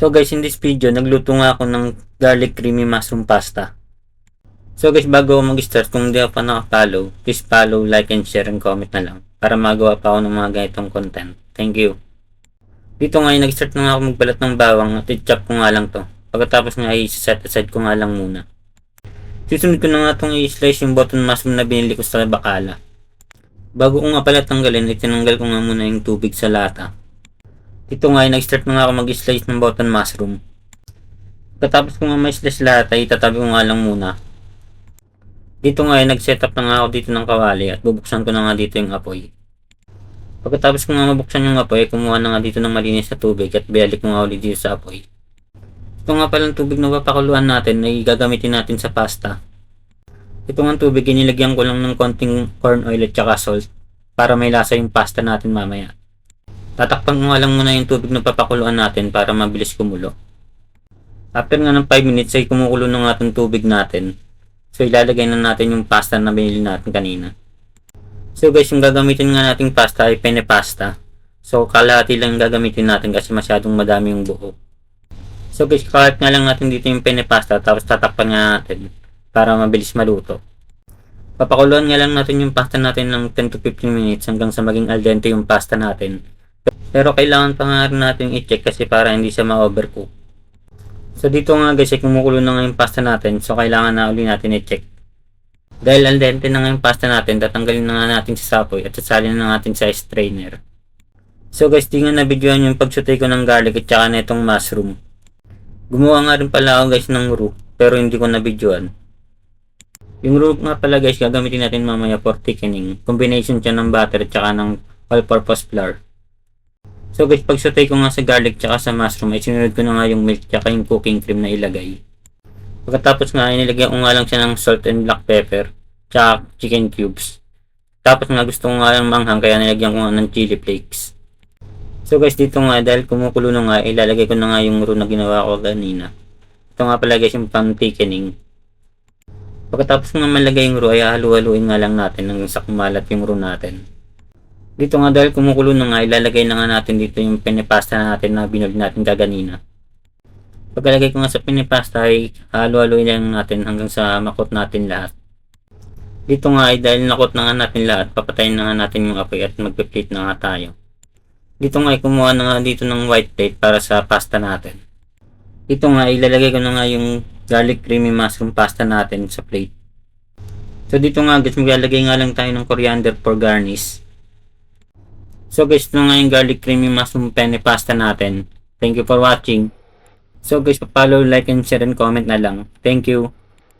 So guys, in this video, nagluto nga ako ng garlic creamy mushroom pasta. So guys, bago ako mag-start, kung hindi ka pa nakapollow, please follow, like, and share, and comment na lang para magawa pa ako ng mga ganitong content. Thank you. Dito ngayon, nag-start na nga ako magbalat ng bawang at i-chop ko nga lang to. Pagkatapos nga i-set aside ko nga lang muna. Susunod ko na nga itong i-slice yung button mushroom na binili ko sa bakala. Bago ko nga pala tanggalin, itinanggal ko nga muna yung tubig sa lata. Dito nga ay nag-start na nga ako mag-slice ng button mushroom. Pagkatapos ko nga may slice lahat ay itatabi ko nga lang muna. Dito nga ay nag-set up na nga ako dito ng kawali at bubuksan ko na nga dito yung apoy. Pagkatapos ko nga mabuksan yung apoy, kumuha na nga dito ng malinis na tubig at bialik ko nga ulit dito sa apoy. Ito nga palang tubig na papakuluan natin ay gagamitin natin sa pasta. Ito nga tubig, inilagyan ko lang ng konting corn oil at saka salt para may lasa yung pasta natin mamaya. Tatakpan nga lang muna yung tubig na papakuluan natin para mabilis kumulo. After nga ng 5 minutes ay kumukulo na nga itong tubig natin. So ilalagay na natin yung pasta na binili natin kanina. So guys, yung gagamitin nga nating pasta ay penne pasta. So kalahati lang gagamitin natin kasi masyadong madami yung buo. So guys, kakat nga lang natin dito yung penne pasta tapos tatakpan nga natin para mabilis maluto. Papakuluan nga lang natin yung pasta natin ng 10 to 15 minutes hanggang sa maging al dente yung pasta natin. Pero kailangan pa nga rin natin i-check kasi para hindi siya ma-overcook. So dito nga guys, ay kumukulo na nga yung pasta natin so kailangan na uli natin i-check. Dahil al dente na nga yung pasta natin, tatanggalin na nga natin sa sapoy at sasalin na natin sa strainer. So guys, di nga na-videoan yung pagsutay ko ng garlic at saka na mushroom. Gumawa nga rin pala ako guys ng roux, pero hindi ko na-videoan. Yung roux nga pala guys, gagamitin natin mamaya for thickening. Combination siya ng butter at saka ng all-purpose flour. So guys, pag sautay ko nga sa garlic tsaka sa mushroom, ay sinunod ko na nga yung milk tsaka yung cooking cream na ilagay. Pagkatapos nga, inilagay ko nga lang siya ng salt and black pepper tsaka chicken cubes. Tapos nga gusto ko nga lang manghang kaya nilagyan ko nga ng chili flakes. So guys, dito nga dahil kumukulo na nga, ilalagay ko na nga yung roux na ginawa ko kanina. Ito nga pala guys yung pang thickening. Pagkatapos nga malagay yung roux, ay halu-haluin nga lang natin hanggang sa kumalat yung roux natin. Dito nga dahil kumukulo na nga, ilalagay na nga natin dito yung pinipasta natin na binog natin kaganina. Pagkalagay ko nga sa pinipasta ay halo-haloin lang natin hanggang sa makot natin lahat. Dito nga ay dahil nakot na nga natin lahat, papatayin na nga natin yung apoy at magpiplate na nga tayo. Dito nga ay kumuha na nga dito ng white plate para sa pasta natin. Dito nga ilalagay ko na nga yung garlic creamy mushroom pasta natin sa plate. So dito nga guys, maglalagay nga lang tayo ng coriander for garnish. So guys, ito nga yung garlic creamy mushroom penne pasta natin. Thank you for watching. So guys, pa-follow, like, and share, and comment na lang. Thank you.